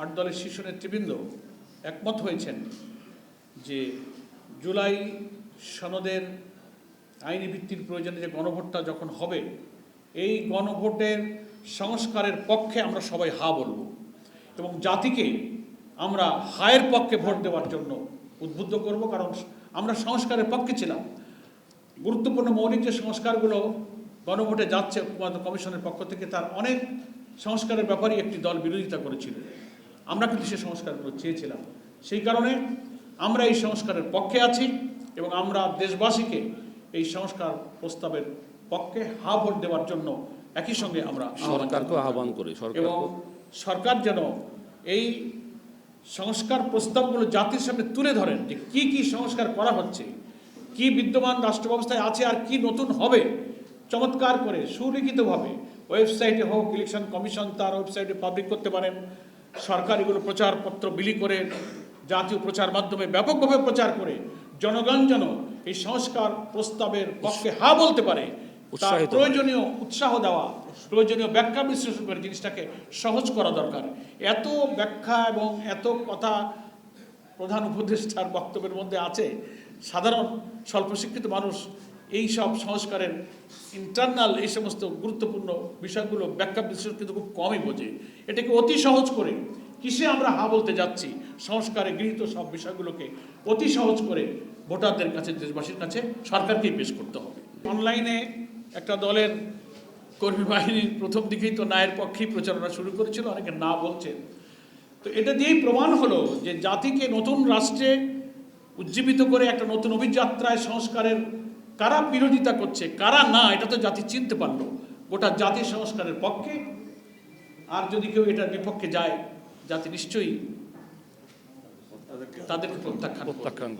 আট দলের শীর্ষ নেতৃবৃন্দ একমত হয়েছেন যে জুলাই সনদের আইনি ভিত্তির প্রয়োজনে যে গণভোটটা যখন হবে, এই গণভোটের সংস্কারের পক্ষে আমরা সবাই হা বলব এবং জাতিকে আমরা হায়ের পক্ষে ভোট দেওয়ার জন্য উদ্বুদ্ধ করব, কারণ আমরা সংস্কারের পক্ষে ছিলাম। গুরুত্বপূর্ণ মৌলিক যে সংস্কারগুলো গণভোটে যাচ্ছে কমিশনের পক্ষ থেকে, তার অনেক সংস্কারের ব্যাপারে একটি দল বিরোধিতা করেছিল। আমরা কিন্তু সে সংস্কারগুলো চেয়েছিলাম। সেই কারণে আমরা এই সংস্কারের পক্ষে আছি এবং আমরা দেশবাসীকে এই সংস্কার প্রস্তাবের পক্ষে হা ভোট দেওয়ার জন্য একই সঙ্গে আমরা সরকারকে আহ্বান করি এবং সরকার সরকার যেন এই সংস্কার প্রস্তাবগুলো জাতির সামনে তুলে ধরেন যে কি কি সংস্কার করা হচ্ছে কি বিদ্যমান রাষ্ট্র ব্যবস্থায় আছে আর কি নতুন হবে চমৎকার করে সুলিখিতভাবে ওয়েবসাইটে হোক ইলেকশন কমিশন তার ওয়েবসাইটে পাবলিক করতে পারেন। সরকার এগুলো প্রচারপত্র বিলি করে জাতীয় প্রচার মাধ্যমে ব্যাপকভাবে প্রচার করে জনগণ যেন এই সংস্কার প্রস্তাবের পক্ষে হা বলতে পারে তার প্রয়োজনীয় উৎসাহ দেওয়া প্রয়োজনীয় ব্যাখ্যা বিশ্লেষণ করে জিনিসটাকে সহজ করা দরকার। এত ব্যাখ্যা এবং এত কথা প্রধান উপদেষ্টার বক্তব্যের মধ্যে আছে। সাধারণ স্বল্প শিক্ষিত মানুষ এই সব সংস্কারের ইন্টারনাল এই সমস্ত গুরুত্বপূর্ণ বিষয়গুলো ব্যাখ্যা বিশ্লেষণ কিন্তু খুব কমই বোঝে। এটাকে অতি সহজ করে কিসে আমরা হা বলতে যাচ্ছি? সংস্কারে গৃহীত সব বিষয়গুলোকে অতি সহজ করে ভোটারদের কাছে, দেশবাসীর কাছে, সরকারকেই পেশ করতে হবে। অনলাইনে একটা দলের কর্মী বাহিনীর প্রথম দিকেই তো নায়ের পক্ষেই প্রচারণা শুরু করেছিল, অনেকে না বলছেন তো এটা দিয়েই প্রমাণ হলো যে জাতিকে নতুন রাষ্ট্রে উজ্জীবিত করে একটা নতুন অভিযাত্রায় সংস্কারের কারা বিরোধিতা করছে, কারা না, এটা তো জাতি চিনতে পারল গোটা জাতি সংস্কারের পক্ষে, আর যদি কেউ এটার বিপক্ষে যায়, জাতি নিশ্চয়ই তাদেরকে প্রত্যাখ্যান। প্রত্যাখ্যান